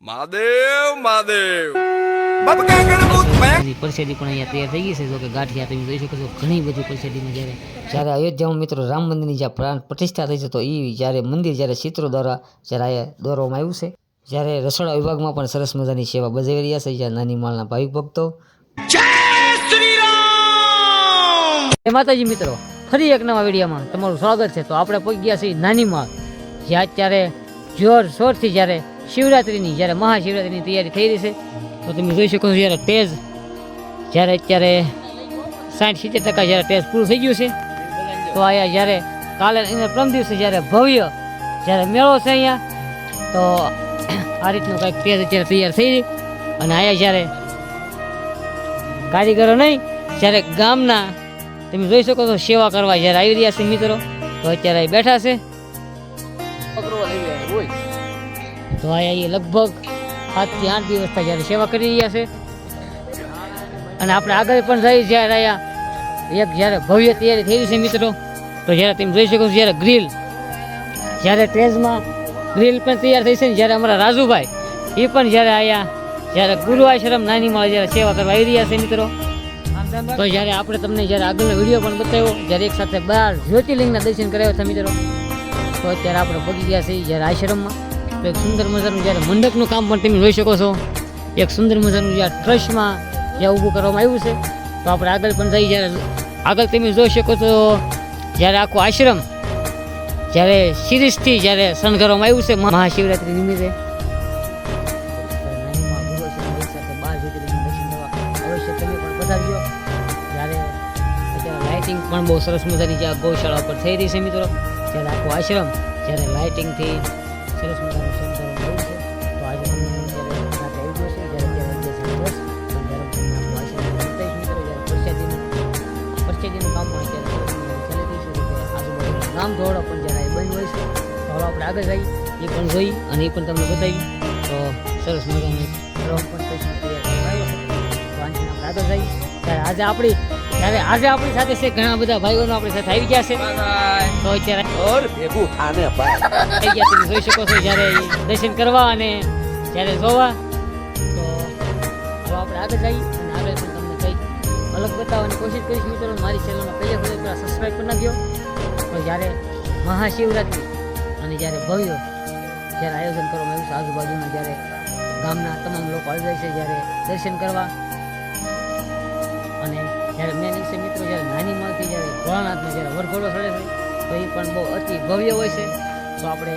મહાદેવ મહાદેવ. પરસેદી પણ અહીંયા તૈયાર થઈ ગઈ છે. જો કે ગાંઠિયા તમે જોઈ શકો છો ઘણી બધી પરસેદીમાં જ્યારે જ્યારે અયોધ્યામાં મિત્રો રામ મંદિરની જ્યાં પ્રાણ પ્રતિષ્ઠા થઈ છે તો એ જ્યારે મંદિર જ્યારે ચિત્રો દ્વારા જ્યારે અહીંયા દોરવામાં આવ્યું છે જ્યારે રસોડા વિભાગમાં પણ સરસ મજાની સેવા બજાવી રહ્યા છે જ્યાં નાની માલના ભાવિક ભક્તો. જય માતાજી મિત્રો ફરી એક નવા વિડીયોમાં તમારું સ્વાગત છે. તો આપણે પહોંચી ગયા છીએ નાની માળ જ્યાં અત્યારે જોર શોરથી જ્યારે શિવરાત્રિની, જ્યારે મહાશિવરાત્રિની તૈયારી થઈ રહી છે, તો તમે જોઈ શકો છો જ્યારે તેજ, જ્યારે અત્યારે સાઠ સિત્તેર ટકા જ્યારે ટેસ્ટ પૂરું થઈ ગયું છે, તો અહીંયા જ્યારે કાલે એને પ્રમ દિવસે જ્યારે ભવ્ય જ્યારે મેળો છે અહીંયા, તો આ રીતનું કંઈક ટેઝ અત્યારે તૈયાર થઈ રહી. અને અહીંયા જ્યારે કારીગરો નહીં, જ્યારે ગામના, તમે જોઈ શકો છો સેવા કરવા જ્યારે આવી રહ્યા છે મિત્રો, તો અત્યારે બેઠા છે. તો અહીંયા એ લગભગ આજથી આઠ દિવસથી જ્યારે સેવા કરી રહ્યા છે. અને આપણે આગળ પણ જઈ જ્યારે અહીંયા એક જ્યારે ભવ્ય તૈયારી થઈ છે મિત્રો, તો જ્યારે તમે જોઈ શકો છો જ્યારે ગ્રીલ, જ્યારે ટ્રેઝમાં ગ્રીલ પણ તૈયાર થઈ છે ને જ્યારે અમારા રાજુભાઈ, એ પણ જ્યારે અહીંયા, જ્યારે ગુરુ આશ્રમ નાની માં જ્યારે સેવા કરવા આવી રહ્યા છે મિત્રો. તો જ્યારે આપણે તમને જ્યારે આગળનો વીડિયો પણ બતાવ્યો, જ્યારે એક સાથે બાર જ્યોતિર્લિંગના દર્શન કરાવ્યા હતા મિત્રો, તો અત્યારે આપણે પહોંચી ગયા છીએ જ્યારે આશ્રમમાં. એક સુંદર મજાનું જ્યારે મંડપનું કામ પણ તમે જોઈ શકો છો. એક સુંદર મજાનું જ્યારે ટ્રસ્ટમાં જ્યાં ઊભું કરવામાં આવ્યું છે, તો આપણે આગળ પણ જઈ જ્યારે આગળ તમે જોઈ શકો છો, જ્યારે આખો આશ્રમ જ્યારે સિરીઝથી જ્યારે શણગારવામાં આવ્યું છે મહાશિવરાત્રિ નિમિત્તે. લાઇટિંગ પણ બહુ સરસ મજાની જ્યાં ગૌશાળા પર થઈ રહી છે મિત્રો, જ્યારે આખો આશ્રમ જ્યારે લાઇટિંગથી સરસ મજાનું પ્રસાદીનું કામ પણ અત્યારે ચાલી રહ્યું છે કે આજુબાજુના ગામ પણ જ્યારે એ બંધ હોય છે તો હવે આપણે આગળ જઈએ. એ પણ જોઈ અને એ પણ તમને બતાવી. તો સરસ મજાની પણ તો આપણે આગળ જઈએ. ત્યારે આજે આપણી ત્યારે આજે આપણી સાથે છે ઘણા બધા ભાઈઓનો આપણી સાથે આવી ગયા છે. તો અત્યારે ઓર ભેગું ખાને થઈ ગયા તમે જોઈ શકો છો જ્યારે દર્શન કરવા અને જ્યારે જોવા. તો આપણે આગળ જઈએ. અલગ બતાવવાની કોશિશ કરીશ મિત્રો. મારી ચેનલમાં પહેલા પહેલા પહેલાં સબસ્ક્રાઈબ કરી નાખ્યો તો જ્યારે મહાશિવરાત્રિ અને જ્યારે ભવ્ય જ્યારે આયોજન કરવામાં આવ્યું છે, આજુબાજુના જ્યારે ગામના તમામ લોકો આવી જાય છે જ્યારે દર્શન કરવા. અને જ્યારે મેં વિશે મિત્રો, જ્યારે નાની મળતી જ્યારે ભોળાનાથનો જ્યારે વરઘોડો ચડે છે, તો એ પણ બહુ અતિ ભવ્ય હોય છે. તો આપણે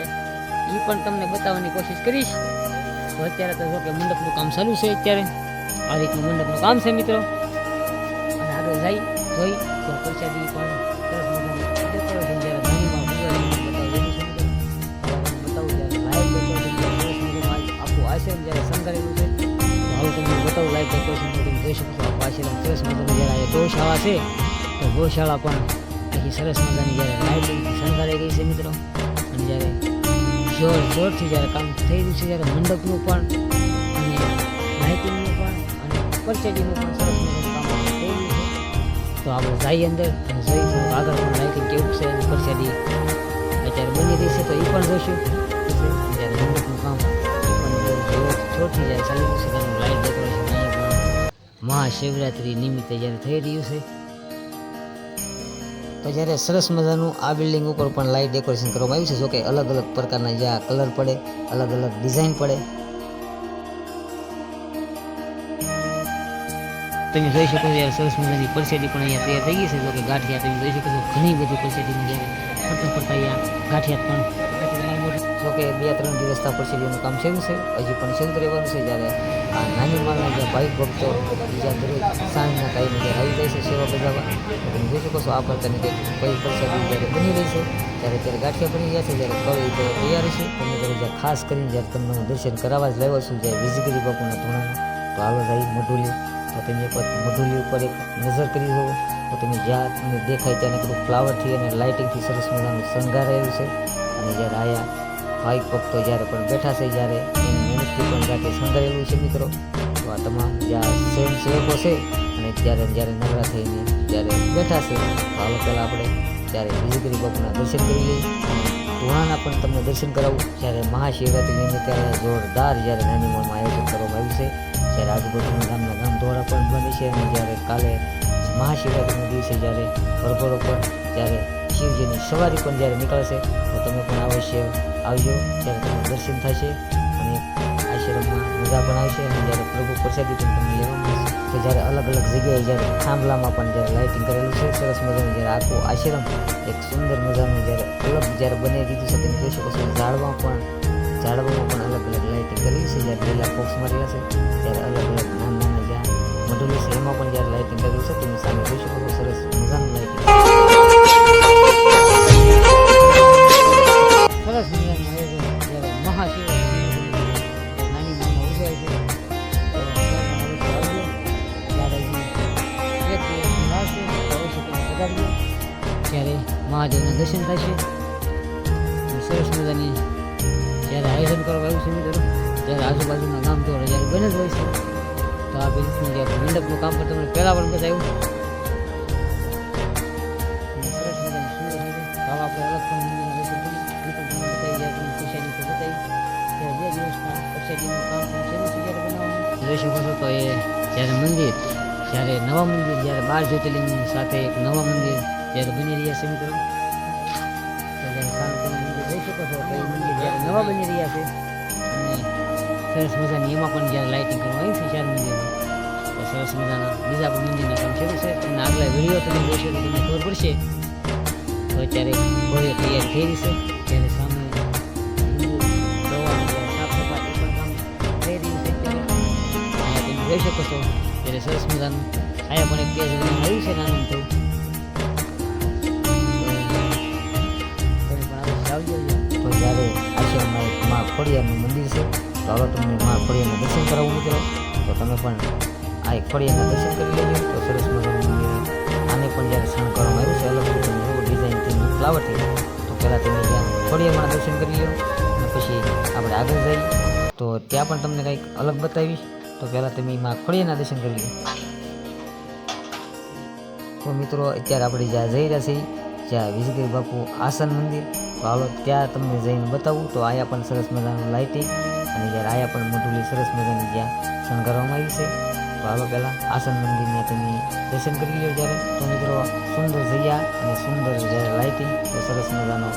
એ પણ તમને બતાવવાની કોશિશ કરીશ. તો અત્યારે તો જો કે મંડપનું કામ ચાલુ છે અત્યારે. આ રીતનું મંડપનું કામ છે મિત્રો. આગળ જઈ, જોઈ, તો પ્રસાદી પણ સરસ મજાની જ્યારે હું બતાવું મજાનું આ- આખું આશ્રમ જ્યારે શણગારેલું છે હવે તમને બતાવું લાઈવ ડેકોરેશન તમે જોઈ શકો પાછળ સરસ મજાનું જ્યારે ગૌશાળા છે, તો ગૌશાળા પણ પછી સરસ મજાની જ્યારે લાઇટિંગથી શણગારાઈ ગઈ છે મિત્રો. અને જ્યારે જોર જોરથી જ્યારે કામ થઈ રહ્યું છે, જ્યારે મંડપનું પણ, અને લાઇટિંગનું પણ, અને પરચેડીનું પણ તો આપણે જઈએ અંદર અને જોઈ થોડુંક આગળ પણ લાઇટિંગ કેવું છે અને સેડી અત્યારે બની રહી છે તો એ પણ જોઈશું અત્યારે મહેનતનું કામ એ પણ બહુ જાય ચાલી રહ્યું છે તેનું લાઇટ ડેકોરેશન મહાશિવરાત્રિ નિમિત્તે જ્યારે થઈ રહ્યું છે, તો જ્યારે સરસ મજાનું આ બિલ્ડિંગ ઉપર પણ લાઇટ ડેકોરેશન કરવામાં આવ્યું છે. જોકે અલગ અલગ પ્રકારના જ્યાં કલર પડે અલગ અલગ ડિઝાઇન પડે. તમે જોઈ શકો છો જ્યારે સરસ મજાની પરસેડી પણ અહીંયા તૈયાર થઈ ગઈ છે, જો કે ગાંઠિયા તમે જોઈ શકો છો, ઘણી બધી પરસેડીમાં જ્યારે ફરતા ફરતા અહીંયા ગાંઠિયા પણ જો કે બે ત્રણ દિવસના પરસેડીનું કામ શરૂ છે, હજી પણ શરૂ રહેવાનું છે, જ્યારે આ નાની માલના જે ભાવિક ભક્તો બીજા દરેક સાંજના ટાઈમે જ્યારે આવી જાય છે સેવા બજાવવા. તો તમે જોઈ શકો છો, આ પ્રકારની કંઈક કઈ પરસેડી જ્યારે બની રહી છે, ત્યારે ત્યારે ગાંઠિયા બની રહ્યા છે, જ્યારે કળી તો તૈયાર છે. તમે ત્યારે જ્યાં ખાસ કરીને જ્યારે તમને હું દર્શન કરાવવા જ લાવ્યો છું જ્યારે વિજગીરી બાપુના ધૂણાના તો આવો જાય મઢુલી તો તમે એક વખત ઉપર એક નજર કરી દો તો તમે જ્યાં તમને દેખાય ત્યાં બધું ફ્લાવરથી અને લાઇટિંગથી સરસ મજાનું શણગારાયું છે. અને જ્યારે આયા ભાઈ ભક્તો જ્યારે પણ બેઠા છે જ્યારે એની મહેનતથી પણ જાતે શણગારેલું છે મિત્રો. તો આ તમામ જ્યાં સ્વયંસેવકો છે અને ત્યારે જ્યારે નવરા થઈને જ્યારે બેઠા છે હાલો પહેલાં આપણે ત્યારે વિજયગીરી બાપુના દર્શન કરી લઈએ. ધોળાના પણ તમને દર્શન કરાવું. જ્યારે મહાશિવરાત્રી નિમિત્તે જોરદાર જ્યારે નાની મોલમાં આયોજન કરવામાં આવ્યું છે. જ્યારે આજુબાજુના ગામના ગામ ધોળા પણ બને છે અને જ્યારે કાલે મહાશિવરાત્રિના દિવસે જ્યારે ભરભરો પણ જ્યારે શિવજીની સવારી પણ જ્યારે નીકળશે, તો તમે પણ અવશ્ય આવજો. ત્યારે તમને દર્શન થશે અને આશ્રમમાં મજા પણ આવશે અને જ્યારે પ્રભુ પ્રસાદી પણ તમને લેવા મળશે, તો જ્યારે અલગ અલગ જગ્યાએ જ્યારે થાંભલામાં પણ જ્યારે લાઇટિંગ કરેલું છે, સરસ મજાનું જ્યારે આખું આશ્રમ એક સુંદર મજાનું જ્યારે અલગ જ્યારે બનાવી દીધું છે, તમે જોઈ શકો છો. ઝાડવા પણ, ઝાડવામાં પણ અલગ અલગ લાઇટિંગ કરેલી છે જ્યારે લીલા બોક્સ મારેલા છે ત્યારે અલગ અલગ નાના નાના જ્યાં મઢુલી છે એમાં પણ જ્યારે લાઇટિંગ કરેલું છે તેની સામે જોઈ શકો સરસ મજાનું લાઇટિંગ ત્યારે મહાદેવના દર્શન થશે આજુબાજુના ગામ તો જ્યારે બને જ હોય છે તો આ બિલકુલ જ્યારે મંડપનું કામ પણ તમને પહેલાં પણ બતાવ્યું અને સરસ મજાની સુંદર છે તો હવે આપણે અલગ પણ મંદિરના દર્શન કરી એ પણ તમને બતાવી જાય તમને ખુશાની તો બતાવી ત્યારે બે દિવસના પ્રસાદીનું કામ પણ શરૂ છે જ્યારે બનાવવાનું જોઈ શકો છો તો એ જ્યારે મંદિર જ્યારે નવા મંદિર જ્યારે બાર જ્યોતિર્લિંગની સાથે એક નવા મંદિર જ્યારે બની રહ્યા છે મિત્રો તો જ્યારે સામે તમે મંદિર જોઈ શકો છો તો એ મંદિર જ્યારે નવા બની રહ્યા છે અને સરસ મજાની, એમાં પણ જ્યારે લાઇટિંગ કરવામાં આવી છે ચાર મંદિરમાં સરસ મજાના બીજા પણ મંદિરના કામ શરૂ છે. અને આગલા વીડિયો તમે જોશો તો તમને ખબર પડશે. તો અત્યારે ભવ્ય તૈયારી થઈ રહી છે. સામે જ્યારે પણ તમે જોઈ શકો છો. ત્યારે સરસ મજાનું અહીંયા પણ એક બનાવવામાં આવ્યું છે નાનું તો જ્યારે આશ્રમમાં મંદિર છે તો હવે તમને મા ફળિયાના દર્શન કરાવવું મિત્રો તો તમે પણ આ એક ફળિયાના દર્શન કરી લેજો. તો સરસ મજાનું મંદિર આને પણ જ્યારે શણ કરવામાં આવ્યું છે, અલગ એવું ડિઝાઇનથી ફ્લાવરથી તો પહેલાં તમે ત્યાં ફળિયામાં દર્શન કરી લો અને પછી આપણે આગળ જઈએ. તો ત્યાં પણ તમને કંઈક અલગ બતાવીશ. તો પહેલાં તમે માં ફળિયાના દર્શન કરી લો તો મિત્રો, અત્યારે આપણે જ્યાં જઈ રહ્યા છીએ જ્યાં વિજયગીરી બાપુ આસન મંદિર. તો હાલો, ત્યાં તમને જઈને બતાવું. તો આયા પણ સરસ મજાનું લાઇટિંગ અને જ્યારે આયા પણ મોઢુલી સરસ મજાની જ્યાં શણગારવામાં આવી છે, તો હાલો પહેલાં આસન મંદિરના તમે દર્શન કરી લો જ્યારે. તો મિત્રો સુંદર જગ્યા અને સુંદર જ્યારે લાઇટિંગ તો સરસ મજાનો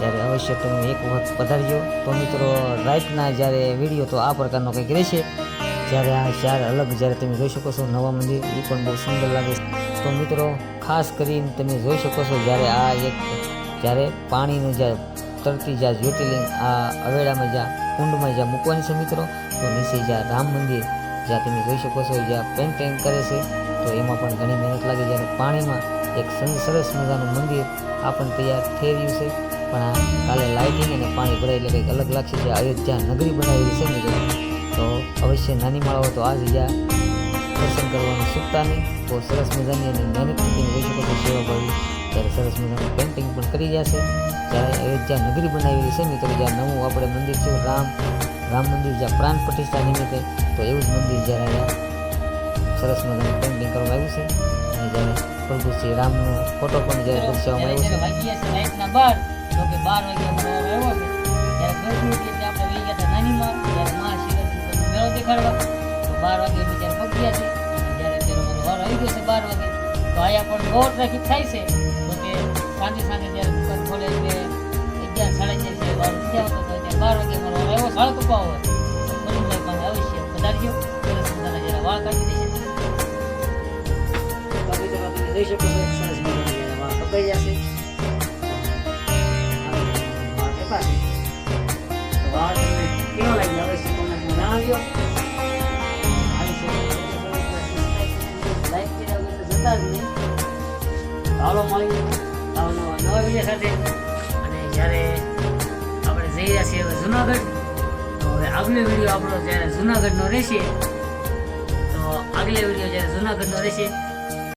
જ્યારે અવશ્ય તમે એક વખત પધારજો. તો મિત્રો રાઈટના જ્યારે વીડિયો તો આ પ્રકારનો કંઈક રહેશે. જ્યારે આ ચાર અલગ જ્યારે તમે જોઈ શકો છો, નવા મંદિર, એ પણ બહુ સુંદર લાગે છે. તો મિત્રો, ખાસ કરીને તમે જોઈ શકો છો, જ્યારે આ એક જ્યારે પાણીનું જ્યાં તરતી જ્યાં જ્યોતિર્લિંગ, આ અવેડામાં જ્યાં કુંડમાં જ્યાં મૂકવાની છે મિત્રો, તો નીચે જ્યાં રામ મંદિર, જ્યાં તમે જોઈ શકો છો, જ્યાં પેઇન્ટિંગ કરે છે, તો એમાં પણ ઘણી મહેનત લાગે જ્યારે પાણીમાં એક સરસ મજાનું મંદિર આ પણ તૈયાર થઈ રહ્યું છે. પણ આ કાલે લાઇટિંગ અને પાણી ભરાય એટલે કંઈક અલગ લાગશે જે અયોધ્યા નગરી બનાવેલી છે મિત્રો. તો અવશ્ય નાની માળાઓ તો આ જગ્યા દર્શન કરવાનું ચૂકતા નહીં. તો સરસ મજાની અને મહેનત જોઈ શકો છો સેવાભાવી ત્યારે સરસ મજાનું પેઇન્ટિંગ પણ કરી રહ્યા છે. જ્યારે અયોધ્યા નગરી બનાવેલી છે મિત્રો, જ્યાં નવું આપણે મંદિર છે, રામ રામ મંદિર, જ્યાં પ્રાણ પ્રતિષ્ઠા નિમિત્તે, તો એવું જ મંદિર જ્યારે અહીંયા સરસ મજાનું પેઇન્ટિંગ કરવામાં આવ્યું છે. અને જ્યારે પ્રભુ શ્રી રામનો ફોટો પણ જ્યારે દર્શાવવામાં આવ્યો છે. બાર ત્યારે ત્યારે વાગે બીજા પગ્યા છે. અને તેનો વાર આવી ગયો છે બાર વાગે, તો આયા પણ બહુ ટ્રાફિક થાય છે. સાંજે સાંજે જ્યારે દુકાન ખોલે એટલે અગિયાર સાડા તો ત્યારે બાર વાગે મારો આવ્યો સાળ કપાવો હોય. તો મનીષભાઈ પાસે અવશ્ય પધારજો. જરા વાળ કાઢી દેશે તો મિત્રો તમે જોઈ શકો છો. તો વીડિયો સાથે. અને જ્યારે આપણે જઈ રહ્યા છીએ જુનાગઢ, તો હવે આગલો વીડિયો આપણો જ્યારે જુનાગઢનો રહેશે, તો આગલો વીડિયો જ્યારે જુનાગઢનો રહેશે